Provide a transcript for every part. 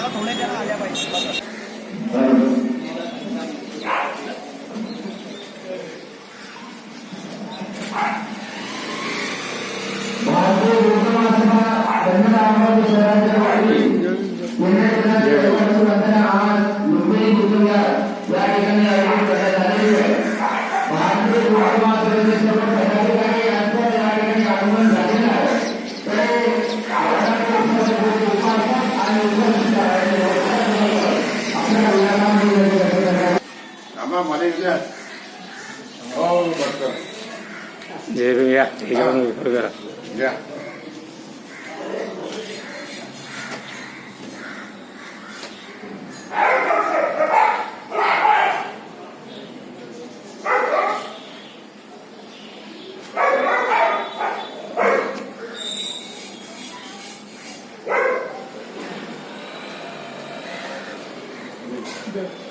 आम्हाला थोड्या जण आल्या पाहिजे. 예루야 대장을 걸어라. 야. 네.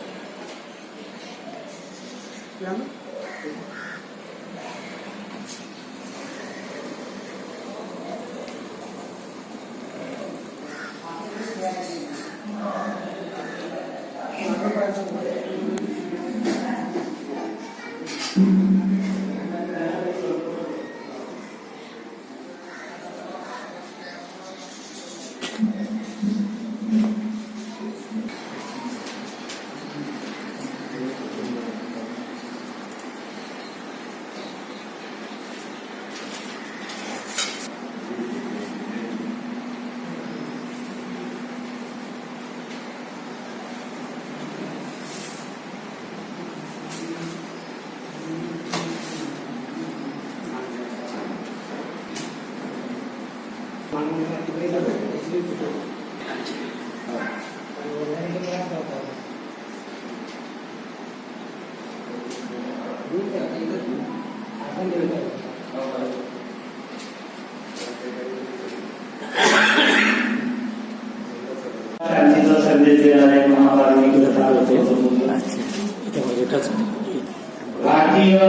জাতীয়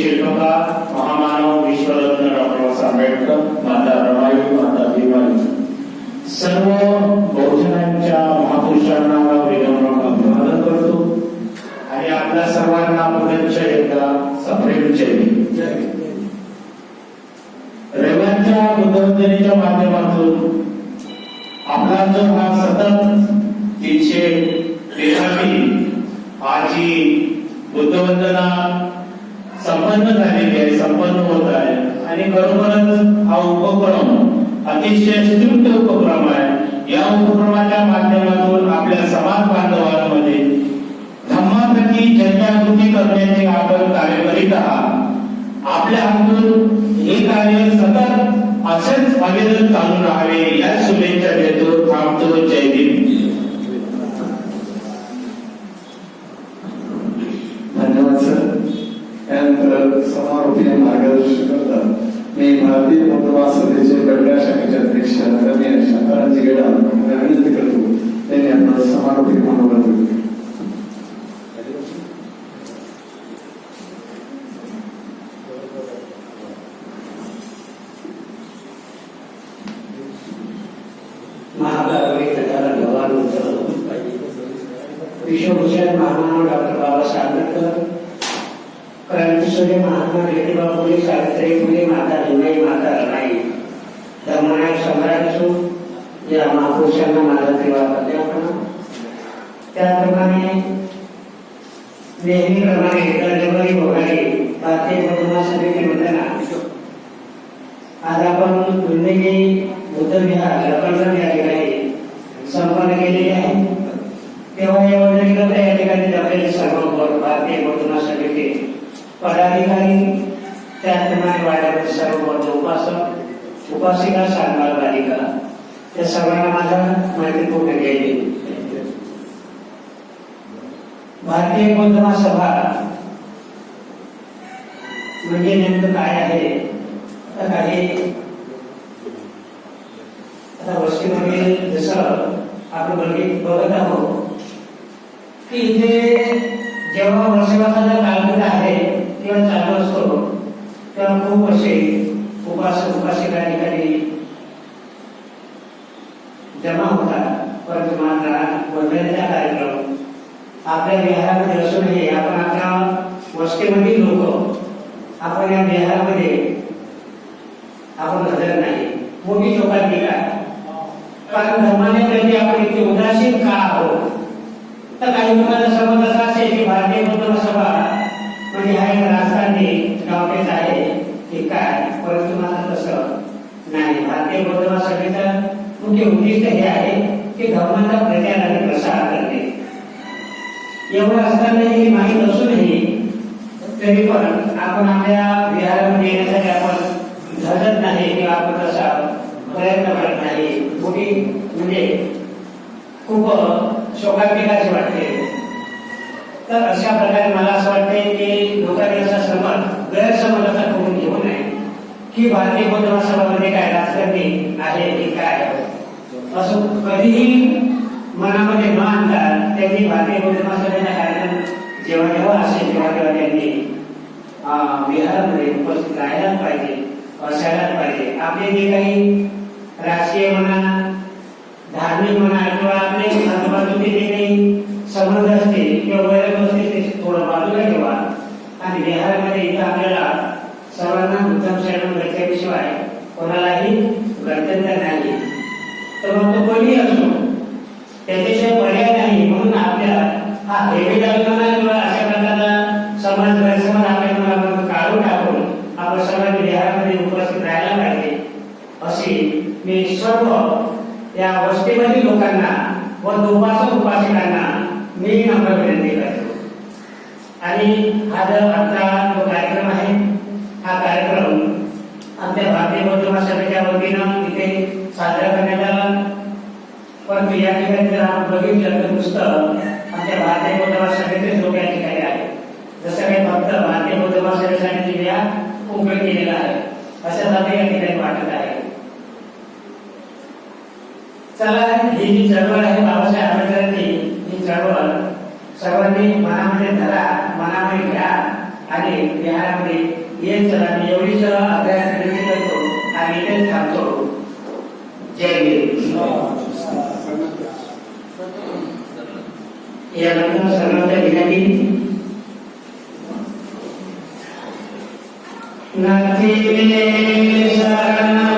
শিল্পকার सर्व बहुजनांच्या महापुरुषांना विनम्र अभिवादन करतो. आणि आपल्या सर्वांना पुनश्च एकदा सप्रेम जय रविवारच्या बुद्धवंदनेच्या माध्यमातून आपला जो हा सतत तीनशे तेरावी आजी बुद्धवंदना संपन्न झालेली आहे संपन्न होत आहे. आणि बरोबरच हा उपक्रम अतिशय श्रीमंत उपक्रम आहे. या उपक्रमाच्या माध्यमातून आपल्या समाज बांधवांमध्ये धम्मासाठी जनजागृती करण्याचे आपण कार्य करीत आहात. आपल्या हातून हे कार्य सतत असेच अविरत चालू राहावे या महात्मा ज्योतिबा फुले सावित्री फुले माता जिजाई माता रमाई धर्मनायक सम्राट असो या महापुरुषांना माझा तेव्हा प्राध्यापना त्याप्रमाणे नेहमीप्रमाणे दरडोई होणारी भारतीय बौद्ध सभेची वंदना आज आपण गुंडगी बुद्ध विहार लखनपूर या ठिकाणी संपन्न केलेली आहे तेव्हा या वंदनीकरता या ठिकाणी जमलेले सर्व बौद्ध- भारतीय बौद्ध सभेचे पदाधिकारी उपासक, उपासिका सांगणार बालिका त्या सर्वांना माझा मैत्रीपूर्ण गेली भारतीय बौद्ध महासभा म्हणजे नेमकं काय आहे? काही आता वस्तीमध्ये जसं आपण बघित बघत आहोत, की इथे जेव्हा वर्षभराचा जमा होतात परंतु मात्र वंदनेचा कार्यक्रम. आपल्या विहारामध्ये असूनही आपण आपल्या वस्तीमधील लोक. आपण या विहारामध्ये आपण हजर नाही. मोठी चौकात काय कारण धर्माने प्रति आपण इतके उदासीन का आहोत? तर काही लोकांना समज असा असेल की भारतीय बौद्ध सभा म्हणजे हा एक राजकारणी डॉक्टर आहे. की काय? परंतु माझं तसं नाही. भारतीय बौद्ध सभेचं मुख्य उद्दिष्ट हे आहे की धर्माचा प्रचार आणि प्रसार करणे. एवढं असतानाही माहीत असूनही तरी पण आपण आपल्या विहारामध्ये येण्यासाठी आपण झटत नाही किंवा आपण तसा प्रयत्न करत नाही. मोठी म्हणजे खूप शोकांतिकाची वाटते. तर अशा प्रकारे मला असं वाटते की लोकांनी असा समज गैरसमज असा करून घेऊ नये. की भारतीय बौद्ध महासभामध्ये काय राजकारणी आहे की काय असं कधीही मनामध्ये न आणता त्यांनी भारतीय बौद्ध महासभेचा कार्यक्रम जेव्हा जेव्हा असेल तेव्हा तेव्हा त्यांनी अं, विहारामध्ये उपस्थित राहायलाच पाहिजे असायलाच पाहिजे. आपले जे काही राजकीय म्हणा धार्मिक म्हणा किंवा आपले आजूबाजूचे जे काही संबंध असतील किंवा वैरक असतील ते थोडं बाजूला ठेवा. आणि बिहारमध्ये इथं आपल्याला सर्वांना उत्तम शरण गरजेशिवाय कोणालाही तर मग तो कोणी असो त्याच्याशिवाय पर्याय नाही. म्हणून आपल्याला हा हेवी कल्पना किंवा अशा प्रकारचा समाज गैरसमज आपल्या मनातून काढून टाकून आपण सर्वांनी बिहारमध्ये उपस्थित राहायला पाहिजे. अशी मी सर्व या वस्तीमधील लोकांना व उपासक उपासिकांना मी नम्र विनंती करतो. आणि हा जर आता जो कार्यक्रम आहे हा कार्यक्रम आमच्या भारतीय बौद्ध महासभेच्या वतीनं इथे साजरा करण्यात आला. परंतु या ठिकाणी जर आपण बघितलं तर पुस्तक आमच्या भारतीय बौद्ध महासभेचेच लोक या ठिकाणी आहे. जसं काही फक्त भारतीय बौद्ध महासभेसाठी जिल्ह्या उघड केलेला आहे. असं मला या ठिकाणी वाटत आहे. चला ही जी चळवळ आहे बाबासाहेब आंबेडकरांची ही चळवळ सर्वांनी मनामध्ये धरा मनामध्ये घ्या आणि बिहारामध्ये येत चला मी एवढीच अभ्यास विनंती करतो आणि इथेच थांबतो जय भीम यानंतर सर्वांच्या विनंती नाथिने शरणं